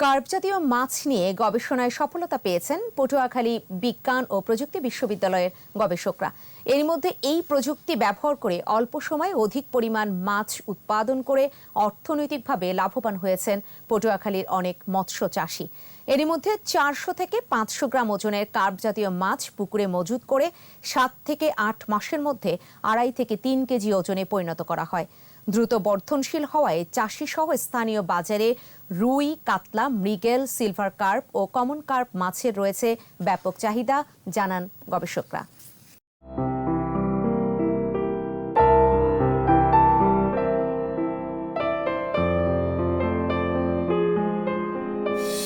Carp জাতীয় মাছ নিয়ে গবেষণায় সফলতা পেয়েছেন পটুয়াখালী বিজ্ঞান ও প্রযুক্তি বিশ্ববিদ্যালয়ের গবেষকরা। এর মধ্যে এই প্রযুক্তি ব্যবহার করে অল্প সময়ে অধিক পরিমাণ মাছ উৎপাদন করে অর্থনৈতিকভাবে লাভবান হয়েছেন পটুয়াখালীর অনেক মৎস্য চাষী। এরই মধ্যে চারশো থেকে পাঁচশো গ্রাম ওজনের কার্প জাতীয় মাছ পুকুরে মজুত করে সাত থেকে আট মাসের মধ্যে আড়াই থেকে তিন কেজি ওজনে পরিণত করা হয়। দ্রুত বর্ধনশীল হওয়ায় চাষিসহ স্থানীয় বাজারে রুই, কাতলা, মৃগেল, সিলভার কার্প ও কমন কার্প মাছের রয়েছে ব্যাপক চাহিদা, জানান গবেষকরা। you